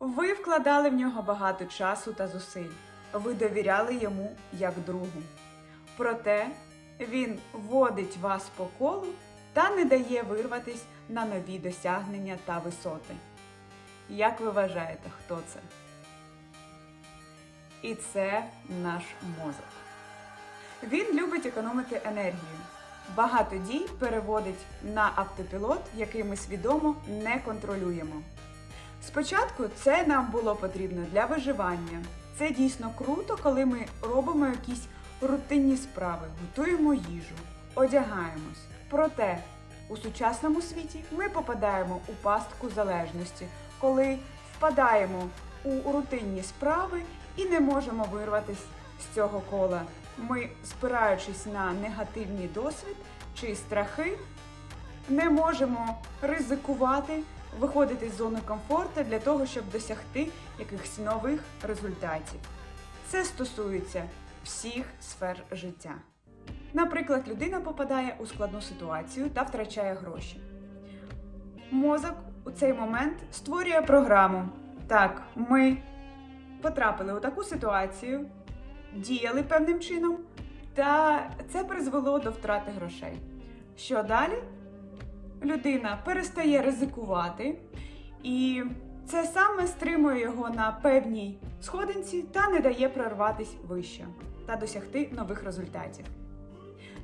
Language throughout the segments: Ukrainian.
Ви вкладали в нього багато часу та зусиль. Ви довіряли йому як другу. Проте він водить вас по колу та не дає вирватись на нові досягнення та висоти. Як ви вважаєте, хто це? І це наш мозок. Він любить економити енергію. Багато дій переводить на автопілот, який ми свідомо не контролюємо. Спочатку це нам було потрібно для виживання. Це дійсно круто, коли ми робимо якісь рутинні справи, готуємо їжу, одягаємось. Проте у сучасному світі ми попадаємо у пастку залежності, коли впадаємо у рутинні справи і не можемо вирватися з цього кола. Ми, спираючись на негативний досвід чи страхи, не можемо ризикувати, виходити з зони комфорту для того, щоб досягти якихось нових результатів. Це стосується всіх сфер життя. Наприклад, людина попадає у складну ситуацію та втрачає гроші. Мозок у цей момент створює програму. Так, ми потрапили у таку ситуацію, діяли певним чином, та це призвело до втрати грошей. Що далі? Людина перестає ризикувати, і це саме стримує його на певній сходинці та не дає прорватися вище та досягти нових результатів.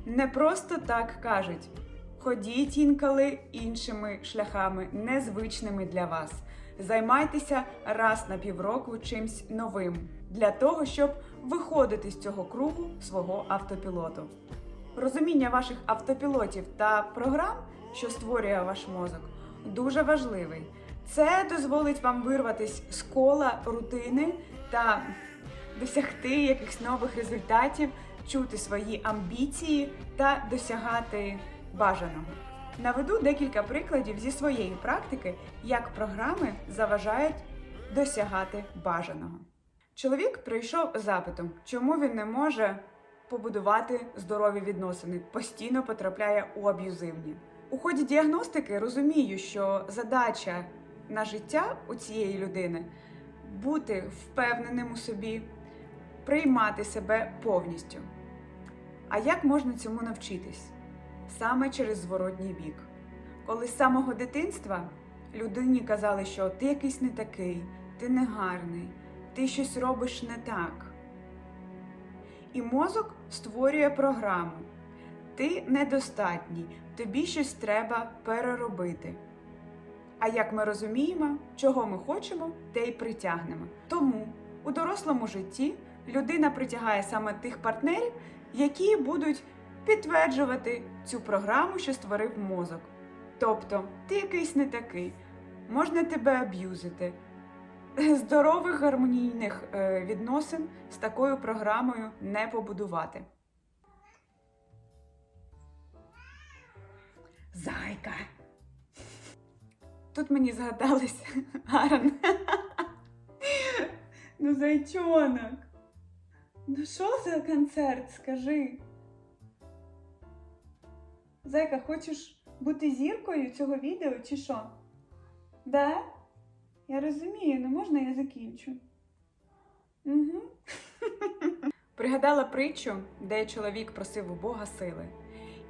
Не просто так кажуть: ходіть інколи іншими шляхами, незвичними для вас. Займайтеся раз на півроку чимсь новим для того, щоб виходити з цього кругу свого автопілоту. Розуміння ваших автопілотів та програм, що створює ваш мозок, дуже важливий. Це дозволить вам вирватися з кола рутини та досягти якихось нових результатів, чути свої амбіції та досягати бажаного. Наведу декілька прикладів зі своєї практики, як програми заважають досягати бажаного. Чоловік прийшов запитом, чому він не може побудувати здорові відносини, постійно потрапляє у аб'юзивні. У ході діагностики розумію, що задача на життя у цієї людини бути впевненим у собі, приймати себе повністю. А як можна цьому навчитись? Саме через зворотній бік. Коли з самого дитинства людині казали, що ти якийсь не такий, ти не гарний, ти щось робиш не так. І мозок створює програму. Ти недостатній, тобі щось треба переробити. А як ми розуміємо, чого ми хочемо, те й притягнемо. Тому у дорослому житті людина притягає саме тих партнерів, які будуть підтверджувати цю програму, що створив мозок. Тобто, ти якийсь не такий, можна тебе аб'юзити. Здорових гармонійних е, відносин з такою програмою не побудувати. Зайка. Тут мені згадалось Аран. Ну, зайчонок. Ну, що за концерт, скажи? Зайка, хочеш бути зіркою цього відео чи що? Да? Я розумію, ну можна я закінчу? Угу. Пригадала притчу, де чоловік просив у Бога сили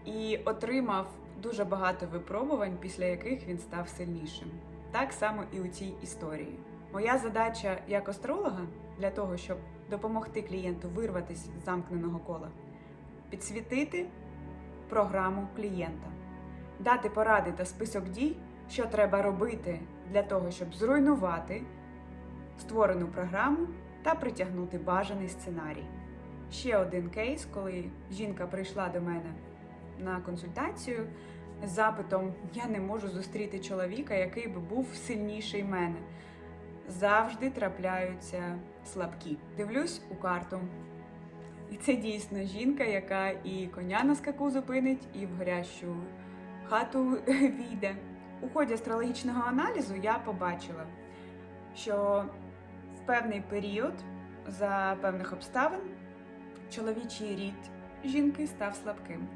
і отримав дуже багато випробувань, після яких він став сильнішим. Так само і у цій історії. Моя задача як астролога для того, щоб допомогти клієнту вирватися з замкненого кола, підсвітити програму клієнта, дати поради та список дій, що треба робити для того, щоб зруйнувати створену програму та притягнути бажаний сценарій. Ще один кейс, коли жінка прийшла до мене на консультацію з запитом: Я не можу зустріти чоловіка, який би був сильніший мене. Завжди трапляються слабкі. Дивлюсь у карту. І це дійсно жінка, яка і коня на скаку зупинить, і в горящу хату війде. У ході астрологічного аналізу я побачила, що в певний період за певних обставин чоловічий рід жінки став слабким.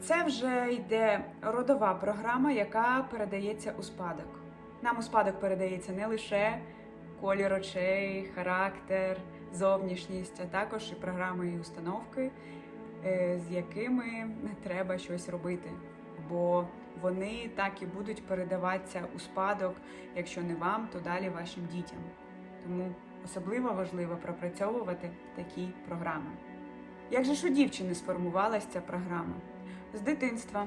Це вже йде родова програма, яка передається у спадок. Нам у спадок передається не лише колір очей, характер, зовнішність, а також і програми і установки, е, з якими треба щось робити. Бо вони так і будуть передаватися у спадок, якщо не вам, то далі вашим дітям. Тому особливо важливо пропрацьовувати такі програми. Як же ж у дівчини сформувалася ця програма? З дитинства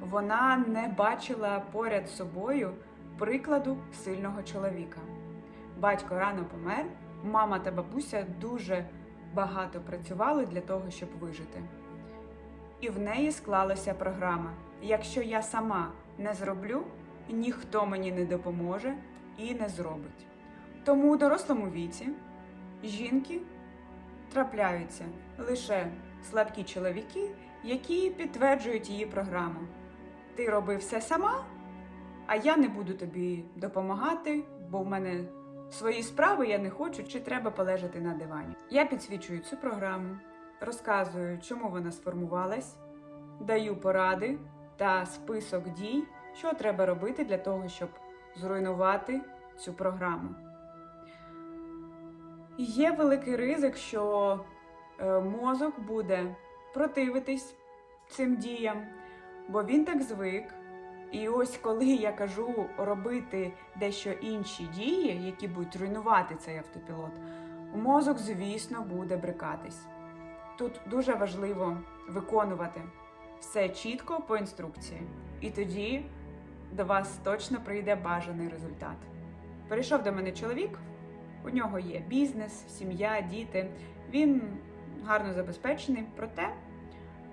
вона не бачила поряд собою прикладу сильного чоловіка. Батько рано помер, мама та бабуся дуже багато працювали для того, щоб вижити. І в неї склалася програма: якщо я сама не зроблю, ніхто мені не допоможе і не зробить. Тому у дорослому віці жінки трапляються лише слабкі чоловіки, які підтверджують її програму. Ти роби все сама, а я не буду тобі допомагати, бо в мене свої справи я не хочу, чи треба полежати на дивані. Я підсвічую цю програму, розказую, чому вона сформувалась, даю поради та список дій, що треба робити для того, щоб зруйнувати цю програму. Є великий ризик, що е, мозок буде противитись цим діям, бо він так звик. І ось коли я кажу робити дещо інші дії, які будуть руйнувати цей автопілот, мозок, звісно, буде брикатись. Тут дуже важливо виконувати все чітко по інструкції, і тоді до вас точно прийде бажаний результат. Перейшов до мене чоловік, у нього є бізнес, сім'я, діти. Він гарно забезпечений, проте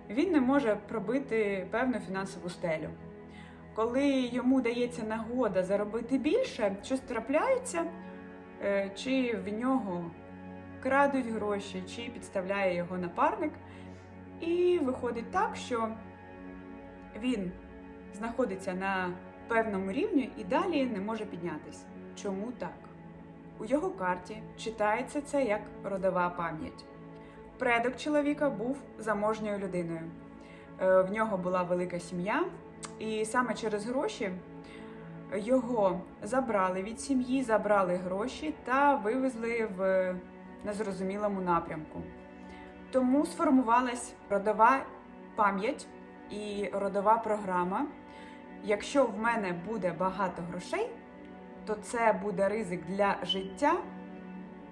він не може пробити певну фінансову стелю. Коли йому дається нагода заробити більше, щось трапляється, е, чи в нього крадуть гроші, чи підставляє його напарник. І виходить так, що він знаходиться на певному рівні і далі не може піднятися. Чому так? У його карті читається це як родова пам'ять. Предок чоловіка був заможньою людиною. Е, В нього була велика сім'я, і саме через гроші його забрали від сім'ї, забрали гроші та вивезли в незрозумілому напрямку. Тому сформувалась родова пам'ять і родова програма. Якщо в мене буде багато грошей, то це буде ризик для життя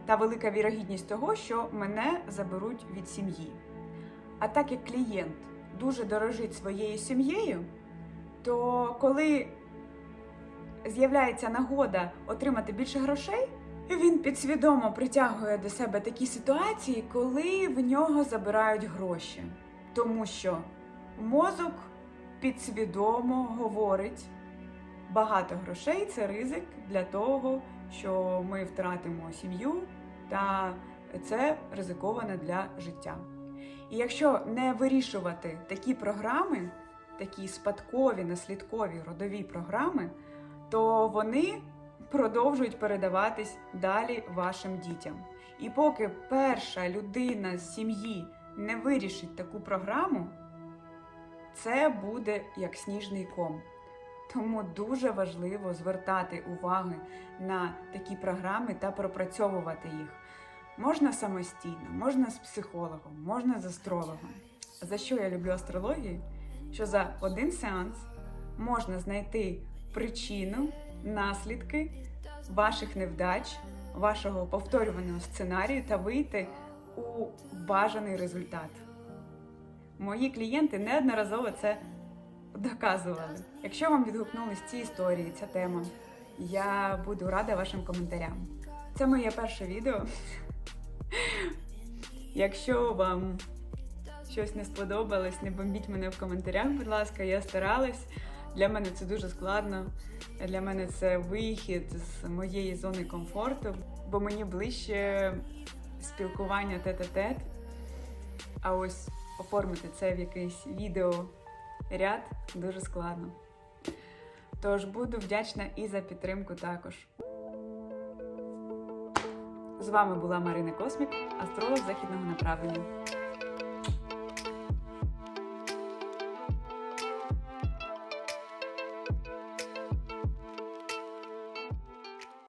та велика вірогідність того, що мене заберуть від сім'ї. А так як клієнт дуже дорожить своєю сім'єю, то коли з'являється нагода отримати більше грошей, він підсвідомо притягує до себе такі ситуації, коли в нього забирають гроші. Тому що мозок підсвідомо говорить, багато грошей це ризик для того, що ми втратимо сім'ю, та це ризиковане для життя. І якщо не вирішувати такі програми, такі спадкові, наслідкові родові програми, то вони продовжують передаватись далі вашим дітям. І поки перша людина з сім'ї не вирішить таку програму, це буде як сніжний ком. Тому дуже важливо звертати уваги на такі програми та пропрацьовувати їх. Можна самостійно, можна з психологом, можна з астрологом. За що я люблю астрологію? Що за один сеанс можна знайти причину, наслідки ваших невдач, вашого повторюваного сценарію та вийти у бажаний результат. Мої клієнти неодноразово це доказували. Якщо вам відгукнулись ці історії, ця тема, я буду рада вашим коментарям. Це моє перше відео. Якщо вам щось не сподобалось, не бомбіть мене в коментарях, будь ласка, я старалась. Для мене це дуже складно. Для мене це вихід з моєї зони комфорту, бо мені ближче спілкування тет-а-тет. А ось оформити це в якийсь відеоряд дуже складно. Тож буду вдячна і за підтримку також. З вами була Марина Космік, астролог західного направлення.